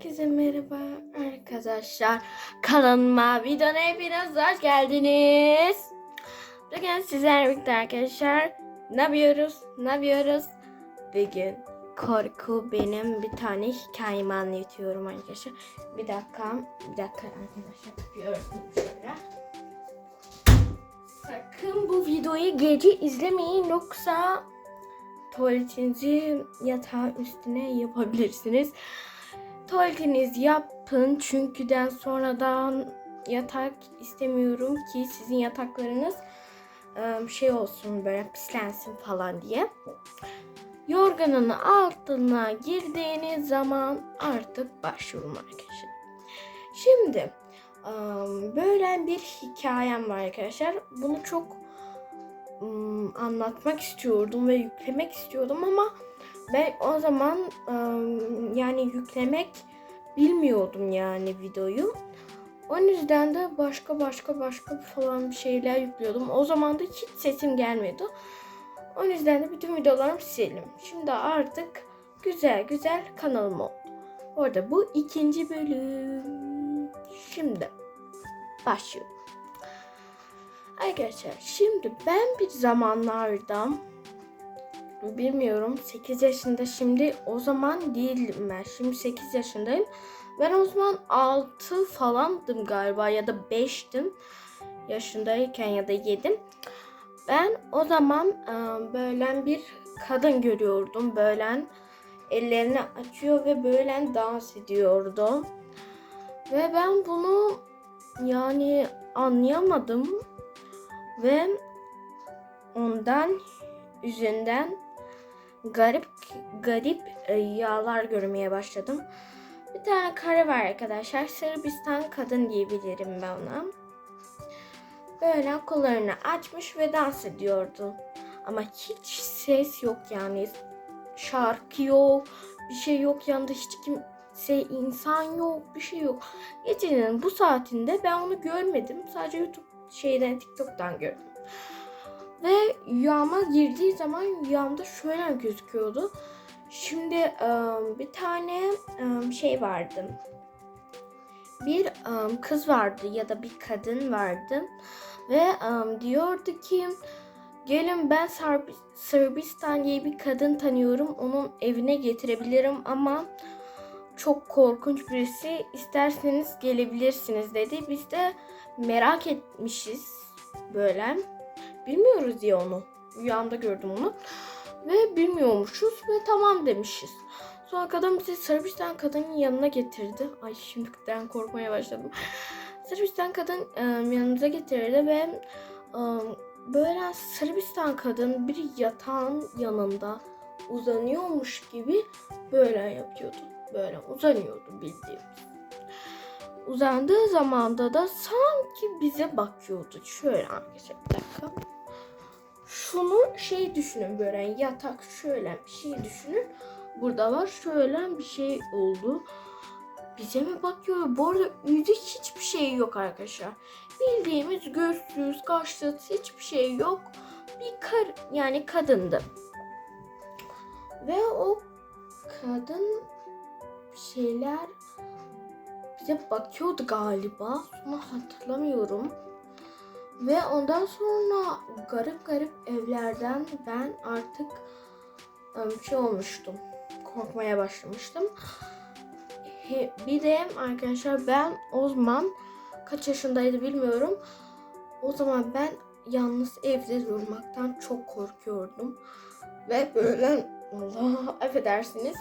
Herkese merhaba arkadaşlar. Kanalıma videoma hepiniz hoş geldiniz. Bugün sizlerle birlikte arkadaşlar ne yapıyoruz? Ne yapıyoruz? Bugün korku benim bir tane hikayemi anlatıyorum arkadaşlar. Bir dakika, bir dakika arkadaşlar şöyle. Sakın bu videoyu gece izlemeyin yoksa tuvaletinizi yatağın üstüne yapabilirsiniz. Tuvaletinizi yapın çünkü den sonradan yatak istemiyorum ki sizin yataklarınız şey olsun böyle pislensin falan diye. Yorganın altına girdiğiniz zaman artık başlıyorum arkadaşlar. Şimdi böyle bir hikayem var arkadaşlar. Bunu çok anlatmak istiyordum ve yüklemek istiyordum ama ben o zaman yani yüklemek bilmiyordum yani videoyu. O yüzden de başka başka başka falan bir şeyler yüklüyordum. O zaman da hiç sesim gelmedi. O yüzden de bütün videolarımı sildim. Şimdi artık güzel güzel kanalım oldu. Orada bu ikinci bölüm. Şimdi başlıyorum. Arkadaşlar şimdi ben bir zamanlarda bilmiyorum 8 yaşında şimdi o zaman değildim ben. Şimdi 8 yaşındayım. Ben o zaman 6 falandım galiba ya da 5'tim yaşındayken ya da 7. Ben o zaman e, böyle bir kadın görüyordum. Böyle ellerini açıyor ve böyle dans ediyordu. Ve ben bunu yani anlayamadım ve ondan yüzünden garip garip e, yağlar görmeye başladım. Bir tane karı var arkadaşlar. Sırbistan kadın diyebilirim ben ona. Böyle kollarını açmış ve dans ediyordu. Ama hiç ses yok yani. Şarkı yok, bir şey yok. Yanında hiç kimse insan yok, bir şey yok. Gecenin bu saatinde ben onu görmedim. Sadece YouTube şeyden TikTok'tan gördüm. Ve rüyama girdiği zaman rüyamda şöyle gözüküyordu. Şimdi bir tane şey vardı. Bir kız vardı ya da bir kadın vardı. Ve diyordu ki gelin ben Sırbistan diye bir kadın tanıyorum. Onun evine getirebilirim ama çok korkunç birisi. İsterseniz gelebilirsiniz dedi. Biz de merak etmişiz böyle. Bilmiyoruz ya onu. Rüyamda gördüm onu. Ve bilmiyormuşuz ve tamam demişiz. Sonra kadın bizi Sırbistan kadının yanına getirdi. Ay şimdiden korkmaya başladım. Sırbistan kadın e, yanımıza getirdi ve e, böyle Sırbistan kadın bir yatağın yanında uzanıyormuş gibi böyle yapıyordu. Böyle uzanıyordu bildiğimiz. Uzandığı zamanda da sanki bize bakıyordu. Şöyle arkadaşlar bir dakika. Şunu şey düşünün böyle yatak şöyle bir şey düşünün. Burada var şöyle bir şey oldu. Bize mi bakıyor? Bu arada yüzü hiçbir şey yok arkadaşlar. Bildiğimiz gözsüz, kaşsız hiçbir şey yok. Bir kar yani kadındı. Ve o kadın şeyler bize bakıyordu galiba. Sonra hatırlamıyorum. Ve ondan sonra garip garip evlerden ben artık ım, şey olmuştum. Korkmaya başlamıştım. Bir de arkadaşlar ben o zaman kaç yaşındaydı bilmiyorum. O zaman ben yalnız evde durmaktan çok korkuyordum. Ve böyle Allah affedersiniz.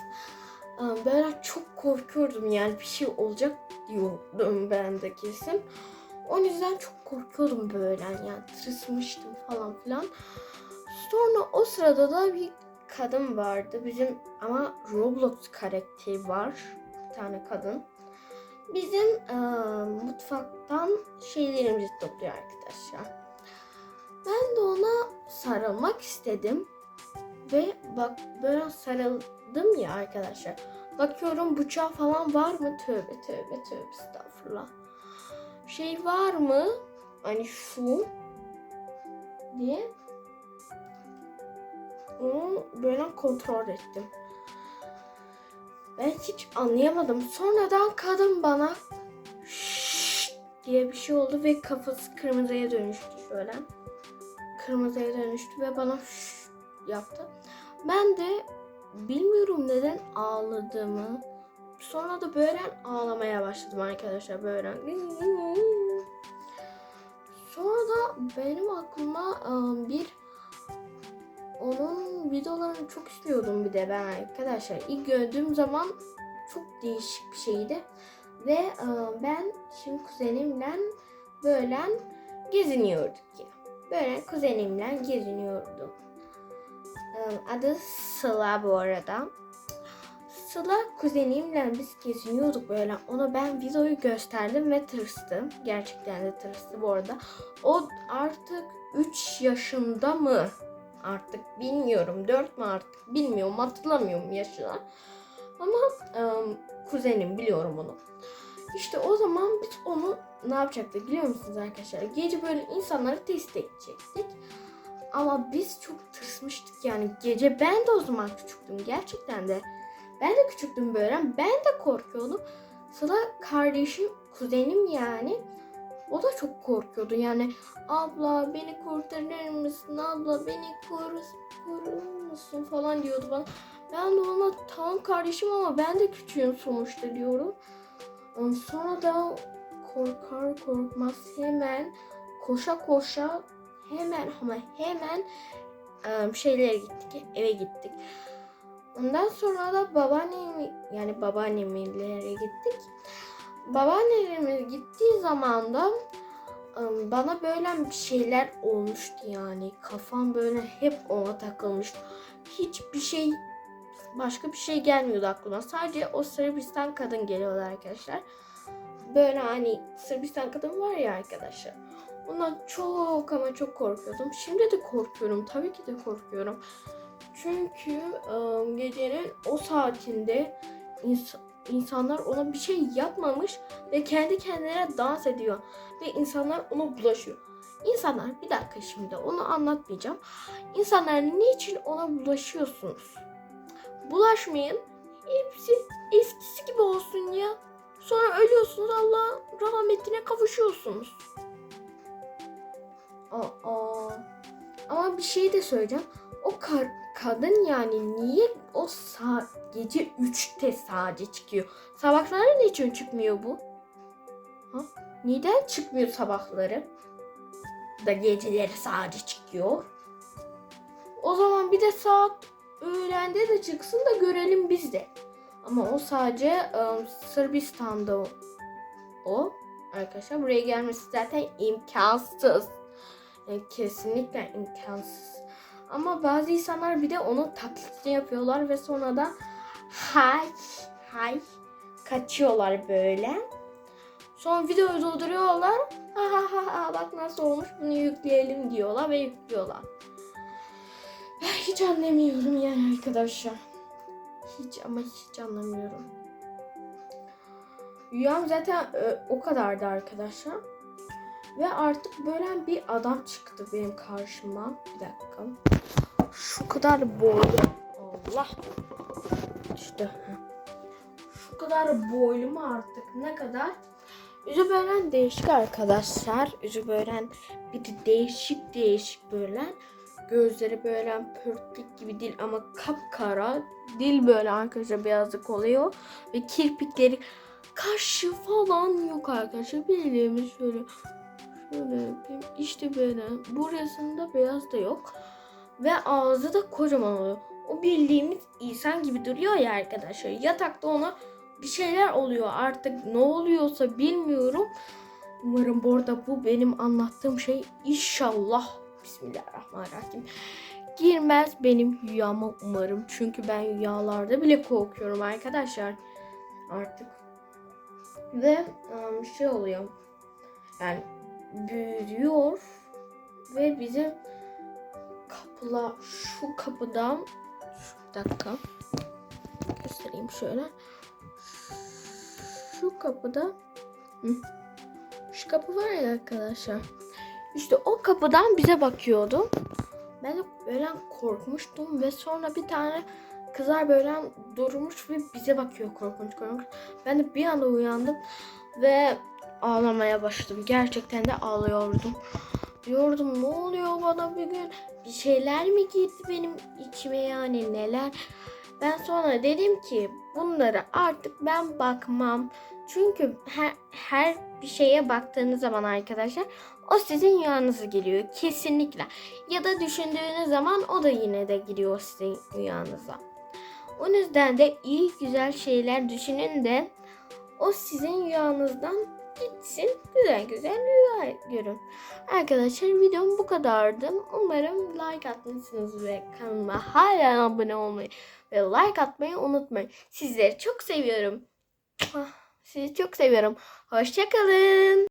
Böyle çok korkuyordum yani bir şey olacak diyordum ben de kesin. O yüzden çok korkuyordum böyle yani tırsmıştım falan filan. Sonra o sırada da bir kadın vardı. Bizim ama Roblox karakteri var. Bir tane kadın. Bizim eee, mutfaktan şeylerimizi topluyor arkadaşlar. Ben de ona sarılmak istedim. Ve bak böyle sarıldım ya arkadaşlar. Bakıyorum bıçağı falan var mı? Tövbe tövbe tövbe estağfurullah şey var mı? Hani şu diye onu böyle kontrol ettim. Ben hiç anlayamadım. Sonradan kadın bana diye bir şey oldu ve kafası kırmızıya dönüştü şöyle. Kırmızıya dönüştü ve bana yaptı. Ben de bilmiyorum neden ağladığımı. Sonra da böyle ağlamaya başladım arkadaşlar böyle. Sonra da benim aklıma ıı, bir onun videolarını çok istiyordum bir de ben arkadaşlar. İlk gördüğüm zaman çok değişik bir şeydi. Ve e, ben şimdi kuzenimle böyle geziniyorduk ya. Böyle kuzenimle geziniyordum. Adı Sıla bu arada. Sıla kuzenimle biz geziniyorduk böyle. Ona ben videoyu gösterdim ve tırstı. Gerçekten de tırstı bu arada. O artık 3 yaşında mı? Artık bilmiyorum. 4 mü artık bilmiyorum. Hatırlamıyorum yaşını. Ama e, kuzenim biliyorum onu. İşte o zaman biz onu ne yapacaktık biliyor musunuz arkadaşlar? Gece böyle insanları test edecektik. Ama biz çok tırsmıştık yani gece ben de o zaman küçüktüm gerçekten de. Ben de küçüktüm böyle ben de korkuyordum. Sıra kardeşim kuzenim yani o da çok korkuyordu yani abla beni kurtarır mısın abla beni koru, korur musun falan diyordu bana. Ben de ona tamam kardeşim ama ben de küçüğüm sonuçta diyorum. Sonra da korkar korkmaz hemen koşa koşa hemen ama hemen em, şeylere gittik eve gittik. Ondan sonra da babaannem yani babaannemlere gittik. Babaannelerimiz gittiği zaman da em, bana böyle bir şeyler olmuştu yani. Kafam böyle hep ona takılmıştı. Hiçbir şey başka bir şey gelmiyordu aklıma. Sadece o Sırbistan kadın geliyordu arkadaşlar. Böyle hani Sırbistan kadın var ya arkadaşlar. Ondan çok ama çok korkuyordum. Şimdi de korkuyorum. Tabii ki de korkuyorum. Çünkü ıı, gecenin o saatinde ins- insanlar ona bir şey yapmamış ve kendi kendine dans ediyor. Ve insanlar ona bulaşıyor. İnsanlar bir dakika şimdi onu anlatmayacağım. İnsanlar niçin ona bulaşıyorsunuz? Bulaşmayın. Hepsi eskisi gibi olsun ya. Sonra ölüyorsunuz Allah rahmetine kavuşuyorsunuz. Aa, ama bir şey de söyleyeceğim. O kar- kadın yani niye o sa- gece 3'te sadece çıkıyor? Sabahları niçin çıkmıyor bu? Ha? Neden çıkmıyor sabahları? Da geceleri sadece çıkıyor. O zaman bir de saat öğlende de çıksın da görelim biz de. Ama o sadece ıı, Sırbistan'da o. o. Arkadaşlar buraya gelmesi zaten imkansız. Yani kesinlikle imkansız. Ama bazı insanlar bir de onun taklitini yapıyorlar ve sonra da hay hay kaçıyorlar böyle. Sonra videoyu dolduruyorlar. Ha ha ha ha bak nasıl olmuş bunu yükleyelim diyorlar ve yüklüyorlar. Ben hiç anlamıyorum yani arkadaşlar. Hiç ama hiç anlamıyorum. Rüyam zaten e, o kadardı arkadaşlar. Ve artık böyle bir adam çıktı benim karşıma. Bir dakika. Şu kadar boylu. Allah. İşte. Şu kadar boylu mu artık? Ne kadar? Yüzü böyle değişik arkadaşlar. Yüzü böyle bir de değişik değişik böyle. Gözleri böyle pörtlük gibi değil ama kapkara. Dil böyle arkadaşlar beyazlık oluyor. Ve kirpikleri kaşı falan yok arkadaşlar. Bildiğimiz şöyle şöyle yapayım. İşte böyle. Burasında beyaz da yok. Ve ağzı da kocaman oluyor. O bildiğimiz insan gibi duruyor ya arkadaşlar. Yatakta ona bir şeyler oluyor. Artık ne oluyorsa bilmiyorum. Umarım bu arada bu benim anlattığım şey inşallah Bismillahirrahmanirrahim. Girmez benim rüyama umarım. Çünkü ben rüyalarda bile korkuyorum arkadaşlar. Artık. Ve um, şey oluyor. Yani büyüyor ve bizim kapıla şu kapıdan şu dakika göstereyim şöyle. Şu kapıda şu kapı var ya arkadaşlar. İşte o kapıdan bize bakıyordu. Ben böyle korkmuştum ve sonra bir tane kızlar böyle durmuş ve bize bakıyor korkunç korkunç. Ben de bir anda uyandım ve ağlamaya başladım. Gerçekten de ağlıyordum. Diyordum ne oluyor bana bugün? Bir şeyler mi girdi benim içime yani neler? Ben sonra dedim ki bunlara artık ben bakmam. Çünkü her, her bir şeye baktığınız zaman arkadaşlar o sizin rüyanıza geliyor kesinlikle. Ya da düşündüğünüz zaman o da yine de giriyor sizin rüyanıza. O yüzden de iyi güzel şeyler düşünün de o sizin rüyanızdan gitsin. Güzel güzel rüya görün. Arkadaşlar videom bu kadardı. Umarım like atmışsınız ve kanalıma hala abone olmayı ve like atmayı unutmayın. Sizleri çok seviyorum. Ah, Sizi çok seviyorum. Hoşçakalın.